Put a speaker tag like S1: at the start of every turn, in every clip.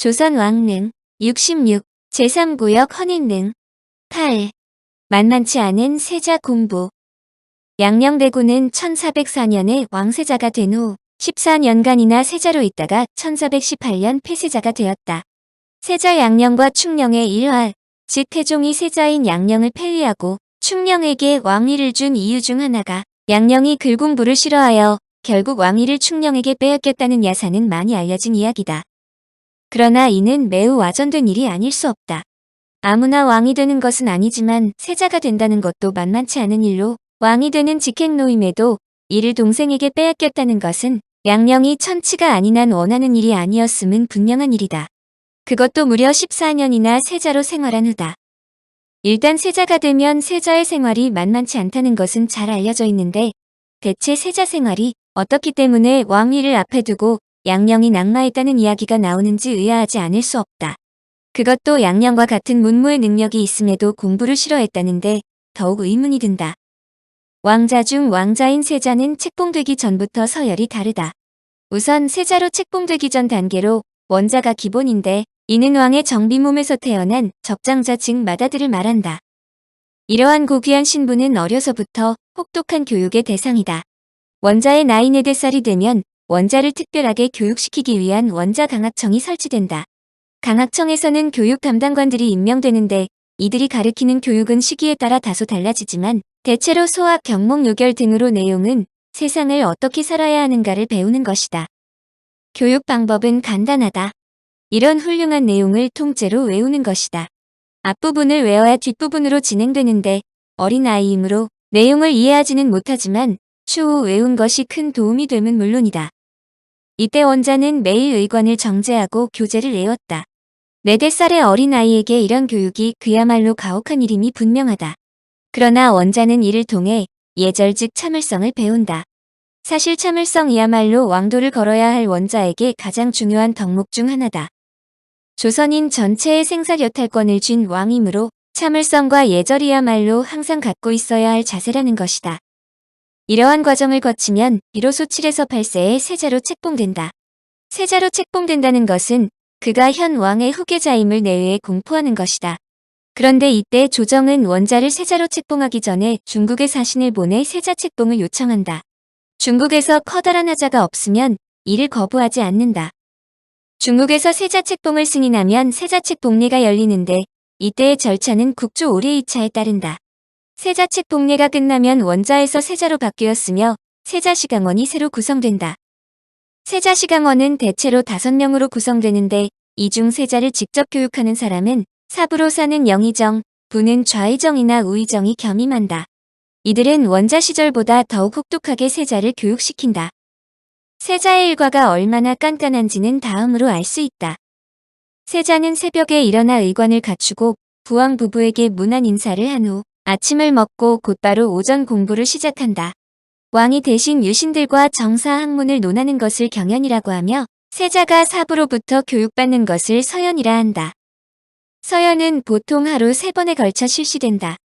S1: 조선 왕릉 66 제3구역 헌인릉 8 만만치 않은 세자 공부 양녕대군은 1404년에 왕세자가 된 후 14년간이나 세자로 있다가 1418년 폐세자가 되었다. 세자 양녕과 충녕의 일화, 즉 태종이 세자인 양녕을 폐위하고 충녕에게 왕위를 준 이유 중 하나가 양녕이 글 공부를 싫어하여 결국 왕위를 충녕에게 빼앗겼다는 야사는 많이 알려진 이야기다. 그러나 이는 매우 와전된 일이 아닐 수 없다. 아무나 왕이 되는 것은 아니지만 세자가 된다는 것도 만만치 않은 일로 왕이 되는 직행노임에도 이를 동생에게 빼앗겼다는 것은 양령이 천치가 한 원하는 일이 아니었음은 분명한 일이다. 그것도 무려 14년이나 세자로 생활한 후다. 일단 세자가 되면 세자의 생활이 만만치 않다는 것은 잘 알려져 있는데 대체 세자 생활이 어떻기 때문에 왕위를 앞에 두고 양령이 낙마했다는 이야기가 나오는지 의아하지 않을 수 없다. 그것도 양령과 같은 문무의 능력이 있음에도 공부를 싫어했다는데 더욱 의문이 든다. 왕자 중 왕자인 세자는 책봉되기 전부터 서열이 다르다. 우선 세자로 책봉되기 전 단계로 원자가 기본인데 이는 왕의 정비 몸에서 태어난 적장자 즉 마다들을 말한다. 이러한 고귀한 신부는 어려서부터 혹독한 교육의 대상이다. 원자의 나이 4대살이 되면 원자를 특별하게 교육시키기 위한 원자 강학청이 설치된다. 강학청에서는 교육 담당관들이 임명되는데 이들이 가르치는 교육은 시기에 따라 다소 달라지지만 대체로 소학, 경목, 요결 등으로 내용은 세상을 어떻게 살아야 하는가를 배우는 것이다. 교육 방법은 간단하다. 이런 훌륭한 내용을 통째로 외우는 것이다. 앞부분을 외워야 뒷부분으로 진행되는데 어린아이이므로 내용을 이해하지는 못하지만 추후 외운 것이 큰 도움이 되면 물론이다. 이때 원자는 매일 의관을 정제하고 교재를 외웠다. 4대살의 어린아이에게 이런 교육이 그야말로 가혹한 일임이 분명하다. 그러나 원자는 이를 통해 예절 즉 참을성을 배운다. 사실 참을성이야말로 왕도를 걸어야 할 원자에게 가장 중요한 덕목 중 하나다. 조선인 전체의 생사여탈권을 쥔 왕이므로 참을성과 예절이야말로 항상 갖고 있어야 할 자세라는 것이다. 이러한 과정을 거치면 비로소 7에서 8세에 세자로 책봉된다. 세자로 책봉된다는 것은 그가 현 왕의 후계자임을 내외에 공포하는 것이다. 그런데 이때 조정은 원자를 세자로 책봉하기 전에 중국의 사신을 보내 세자 책봉을 요청한다. 중국에서 커다란 하자가 없으면 이를 거부하지 않는다. 중국에서 세자 책봉을 승인하면 세자 책봉례가 열리는데 이때의 절차는 국조 올해 2차에 따른다. 세자 책봉례가 끝나면 원자에서 세자로 바뀌었으며 세자시강원이 새로 구성된다. 세자시강원은 대체로 5명으로 구성되는데 이중 세자를 직접 교육하는 사람은 사부로 사는 영의정, 부는 좌의정이나 우의정이 겸임한다. 이들은 원자 시절보다 더욱 혹독하게 세자를 교육시킨다. 세자의 일과가 얼마나 깐깐한지는 다음으로 알 수 있다. 세자는 새벽에 일어나 의관을 갖추고 부왕 부부에게 문안 인사를 한 후 아침을 먹고 곧바로 오전 공부를 시작한다. 왕이 대신 유신들과 정사 학문을 논하는 것을 경연이라고 하며 세자가 사부로부터 교육받는 것을 서연이라 한다. 서연은 보통 하루 세 번에 걸쳐 실시된다.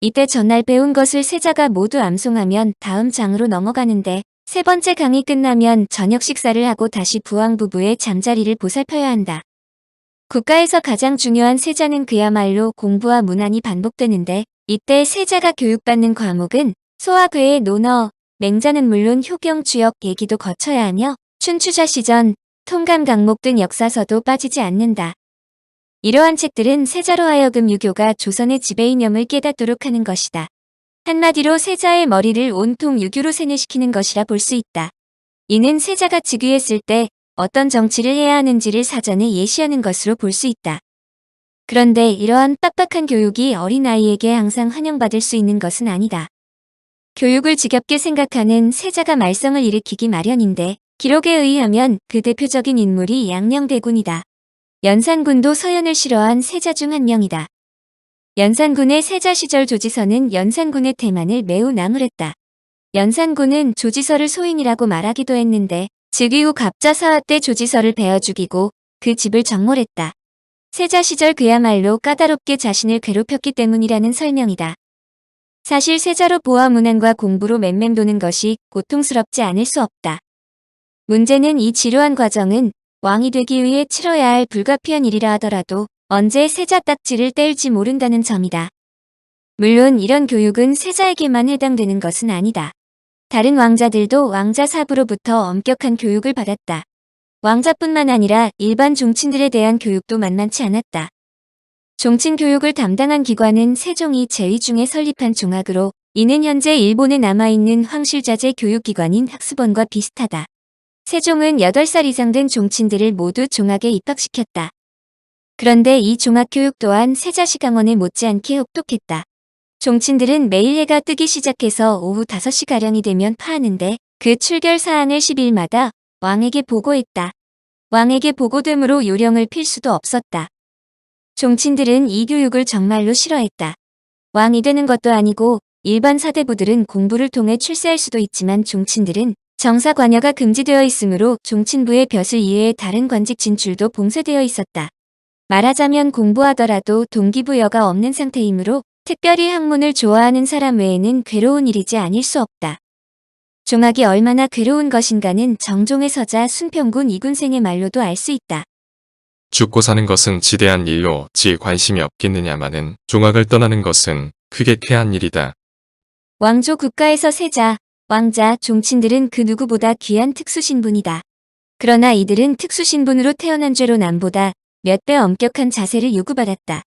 S1: 이때 전날 배운 것을 세자가 모두 암송하면 다음 장으로 넘어가는데 세 번째 강의 끝나면 저녁 식사를 하고 다시 부왕 부부의 잠자리를 보살펴야 한다. 국가에서 가장 중요한 세자는 그야말로 공부와 문안이 반복되는데 이때 세자가 교육받는 과목은 소화괴의 논어, 맹자는 물론 효경 주역 얘기도 거쳐야 하며 춘추자 시전, 통감 강목 등 역사서도 빠지지 않는다. 이러한 책들은 세자로 하여금 유교가 조선의 지배이념을 깨닫도록 하는 것이다. 한마디로 세자의 머리를 온통 유교로 세뇌시키는 것이라 볼 수 있다. 이는 세자가 즉위했을 때 어떤 정치를 해야 하는지를 사전에 예시하는 것으로 볼 수 있다. 그런데 이러한 빡빡한 교육이 어린아이에게 항상 환영받을 수 있는 것은 아니다. 교육을 지겹게 생각하는 세자가 말썽을 일으키기 마련인데 기록에 의하면 그 대표적인 인물이 양녕대군이다. 연산군도 서연을 싫어한 세자 중 한 명이다. 연산군의 세자 시절 조지서는 연산군의 태만을 매우 나무랬다. 연산군은 조지서를 소인이라고 말하기도 했는데 즉위 후 갑자 사화 때 조지서를 베어 죽이고 그 집을 정몰했다. 세자 시절 그야말로 까다롭게 자신을 괴롭혔기 때문이라는 설명이다. 사실 세자로 보아 문안과 공부로 맴맴 도는 것이 고통스럽지 않을 수 없다. 문제는 이 지루한 과정은 왕이 되기 위해 치러야 할 불가피한 일이라 하더라도 언제 세자 딱지를 뗄지 모른다는 점이다. 물론 이런 교육은 세자에게만 해당되는 것은 아니다. 다른 왕자들도 왕자 사부로부터 엄격한 교육을 받았다. 왕자뿐만 아니라 일반 종친들에 대한 교육도 만만치 않았다. 종친 교육을 담당한 기관은 세종이 제위 중에 설립한 종학으로 이는 현재 일본에 남아있는 황실자재 교육기관인 학습원과 비슷하다. 세종은 8살 이상 된 종친들을 모두 종학에 입학시켰다. 그런데 이 종학교육 또한 세자시 강원에 못지않게 혹독했다. 종친들은 매일 해가 뜨기 시작해서 오후 5시가량이 되면 파하는데 그 출결 사항을 10일마다 왕에게 보고했다. 왕에게 보고됨으로 요령을 필 수도 없었다. 종친들은 이 교육을 정말로 싫어했다. 왕이 되는 것도 아니고 일반 사대부들은 공부를 통해 출세할 수도 있지만 종친들은 정사 관여가 금지되어 있으므로 종친부의 벼슬 이외의 다른 관직 진출도 봉쇄되어 있었다. 말하자면 공부하더라도 동기부여가 없는 상태이므로 특별히 학문을 좋아하는 사람 외에는 괴로운 일이지 아닐 수 없다. 종학이 얼마나 괴로운 것인가는 정종의 서자 순평군 이군생의 말로도 알 수 있다.
S2: 죽고 사는 것은 지대한 일로 지 관심이 없겠느냐마는 종학을 떠나는 것은 크게 쾌한 일이다.
S1: 왕조 국가에서 세자, 왕자, 종친들은 그 누구보다 귀한 특수신분이다. 그러나 이들은 특수신분으로 태어난 죄로 남보다 몇 배 엄격한 자세를 요구받았다.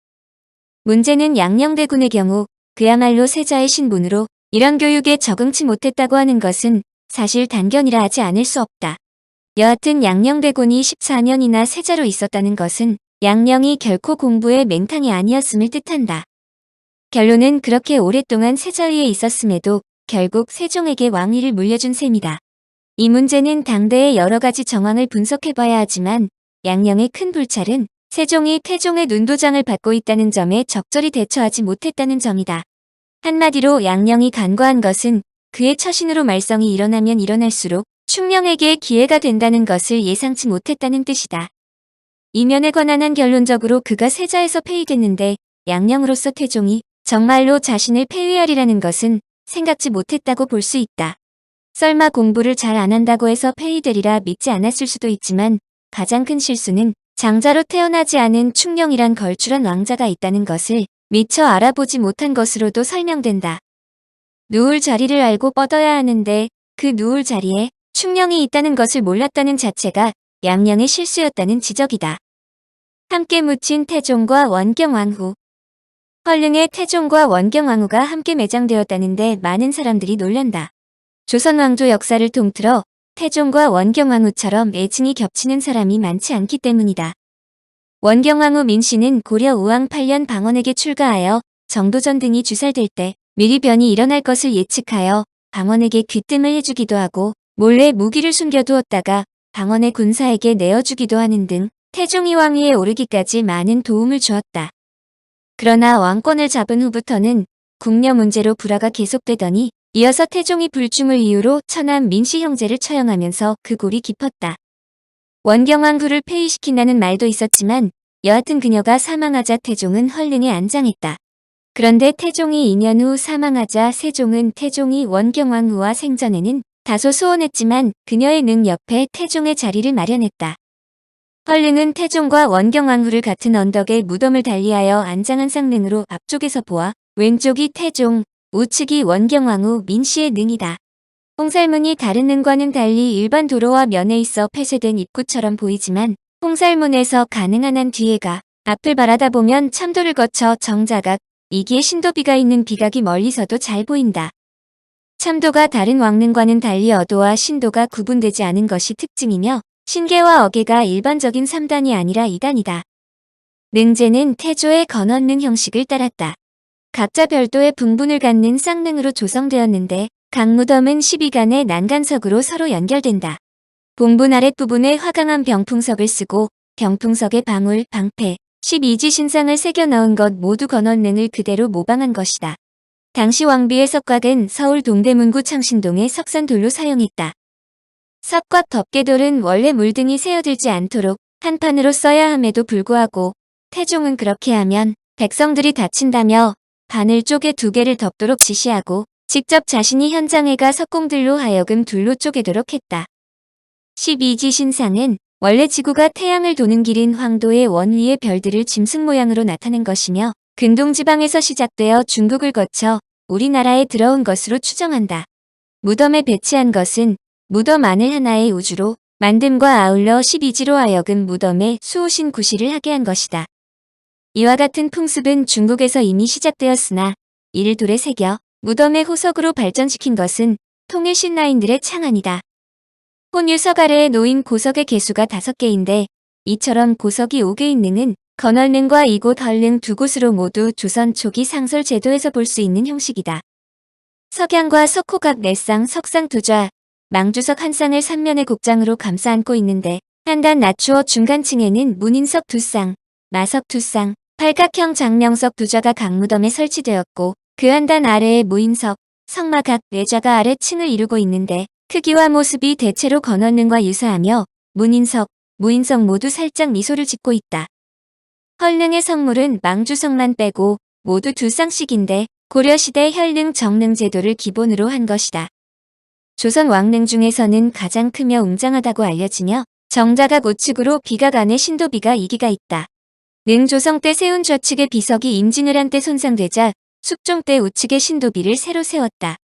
S1: 문제는 양녕대군의 경우 그야말로 세자의 신분으로 이런 교육에 적응치 못했다고 하는 것은 사실 단견이라 하지 않을 수 없다. 여하튼 양녕대군이 14년이나 세자로 있었다는 것은 양녕이 결코 공부에 맹탕이 아니었음을 뜻한다. 결론은 그렇게 오랫동안 세자위에 있었음에도 결국 세종에게 왕위를 물려준 셈이다. 이 문제는 당대의 여러 가지 정황을 분석해봐야 하지만 양녕의 큰 불찰은 세종이 태종의 눈도장을 받고 있다는 점에 적절히 대처하지 못했다는 점이다. 한마디로 양녕이 간과한 것은 그의 처신으로 말썽이 일어나면 일어날수록 충령에게 기회가 된다는 것을 예상치 못했다는 뜻이다. 이면에 관한 한 결론적으로 그가 세자에서 폐위됐는데 양녕으로서 태종이 정말로 자신을 폐위하리라는 것은 생각지 못했다고 볼 수 있다. 썰마 공부를 잘 안 한다고 해서 폐위되리라 믿지 않았을 수도 있지만 가장 큰 실수는 장자로 태어나지 않은 충령이란 걸출한 왕자가 있다는 것을 미처 알아보지 못한 것으로도 설명된다. 누울 자리를 알고 뻗어야 하는데 그 누울 자리에 충령이 있다는 것을 몰랐다는 자체가 양령의 실수였다는 지적이다. 함께 묻힌 태종과 원경왕후 헐릉에 태종과 원경왕후가 함께 매장되었다는데 많은 사람들이 놀란다. 조선 왕조 역사를 통틀어 태종과 원경왕후처럼 애칭이 겹치는 사람이 많지 않기 때문이다. 원경왕후 민씨는 고려 우왕 8년 방언에게 출가하여 정도전 등이 주살될 때 미리 변이 일어날 것을 예측하여 방언에게 귀뜸을 해주기도 하고 몰래 무기를 숨겨두었다가 방언의 군사에게 내어주기도 하는 등 태종이 왕위에 오르기까지 많은 도움을 주었다. 그러나 왕권을 잡은 후부터는 국녀 문제로 불화가 계속되더니 이어서 태종이 불충을 이유로 천안 민씨 형제를 처형하면서 그 골이 깊었다. 원경왕후를 폐위시킨다는 말도 있었지만 여하튼 그녀가 사망하자 태종은 헐릉에 안장했다. 그런데 태종이 2년 후 사망하자 세종은 태종이 원경왕후와 생전에는 다소 소원했지만 그녀의 능 옆에 태종의 자리를 마련했다. 헐릉은 태종과 원경왕후를 같은 언덕에 무덤을 달리하여 안장한 쌍능으로 앞쪽에서 보아 왼쪽이 태종, 우측이 원경왕후 민씨의 능이다. 홍살문이 다른 능과는 달리 일반 도로와 면에 있어 폐쇄된 입구처럼 보이지만 홍살문에서 가능한 한 뒤에가 앞을 바라다 보면 참도를 거쳐 정자각, 이기에 신도비가 있는 비각이 멀리서도 잘 보인다. 참도가 다른 왕릉과는 달리 어도와 신도가 구분되지 않은 것이 특징이며 신계와 어계가 일반적인 3단이 아니라 2단이다. 능제는 태조의 건원능 형식을 따랐다. 각자 별도의 분분을 갖는 쌍능으로 조성되었는데 각 무덤은 12간의 난간석으로 서로 연결된다. 본분 아랫부분에 화강한 병풍석을 쓰고 병풍석에 방울, 방패, 12지 신상을 새겨 넣은 것 모두 건원능을 그대로 모방한 것이다. 당시 왕비의 석곽은 서울 동대문구 창신동의 석산돌로 사용했다. 석곽 덮개돌은 원래 물등이 새어들지 않도록 한 판으로 써야 함에도 불구하고 태종은 그렇게 하면 백성들이 다친다며 바늘 쪽에 두 개를 덮도록 지시하고 직접 자신이 현장에 가 석공들로 하여금 둘로 쪼개도록 했다. 12지 신상은 원래 지구가 태양을 도는 길인 황도의 원위의 별들을 짐승 모양으로 나타낸 것이며 근동지방에서 시작되어 중국을 거쳐 우리나라에 들어온 것으로 추정한다. 무덤에 배치한 것은 무덤 안을 하나의 우주로 만듦과 아울러 12지로 하여금 무덤에 수호신 구실을 하게 한 것이다. 이와 같은 풍습은 중국에서 이미 시작되었으나 이를 돌에 새겨 무덤의 호석으로 발전시킨 것은 통일 신라인들의 창안이다. 혼유석 아래에 놓인 고석의 개수가 다섯 개인데 이처럼 고석이 5개 있는은 건월능과 이곳 헐능 두 곳으로 모두 조선 초기 상설 제도에서 볼 수 있는 형식이다. 석양과 석호각 네쌍 석상 두 좌, 망주석 한 쌍을 삼면의 곡장으로 감싸 안고 있는데 한 단 낮추어 중간층에는 문인석 두 쌍, 마석 두 쌍, 팔각형 장명석 두 좌가 강무덤에 설치되었고 그 한단 아래에 무인석, 성마 각 네 좌가 아래 층을 이루고 있는데 크기와 모습이 대체로 건원능과 유사하며 문인석, 무인석 모두 살짝 미소를 짓고 있다. 헐능의 성물은 망주석만 빼고 모두 두 쌍씩인데 고려시대 혈능 정능 제도를 기본으로 한 것이다. 조선 왕릉 중에서는 가장 크며 웅장하다고 알려지며 정자각 우측으로 비각 안에 신도비가 이기가 있다. 능 조성 때 세운 좌측의 비석이 임진을 한때 손상되자 숙종 때 우측의 신도비를 새로 세웠다.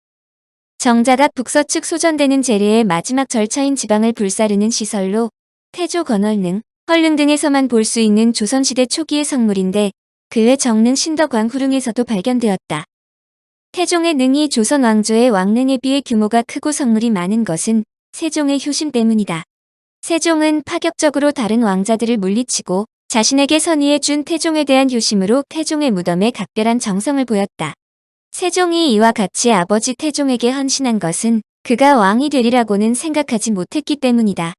S1: 정자각 북서측 소전되는 재래의 마지막 절차인 지방을 불사르는 시설로 태조 건월능, 헐릉 등에서만 볼 수 있는 조선시대 초기의 성물인데 그외 정능 신덕왕 후릉에서도 발견되었다. 태종의 능이 조선 왕조의 왕릉에 비해 규모가 크고 성물이 많은 것은 세종의 효심 때문이다. 세종은 파격적으로 다른 왕자들을 물리치고 자신에게 선의해 준 태종에 대한 효심으로 태종의 무덤에 각별한 정성을 보였다. 세종이 이와 같이 아버지 태종에게 헌신한 것은 그가 왕이 되리라고는 생각하지 못했기 때문이다.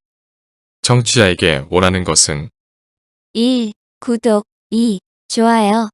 S2: 청취자에게 원하는 것은
S1: 1. 구독 2. 좋아요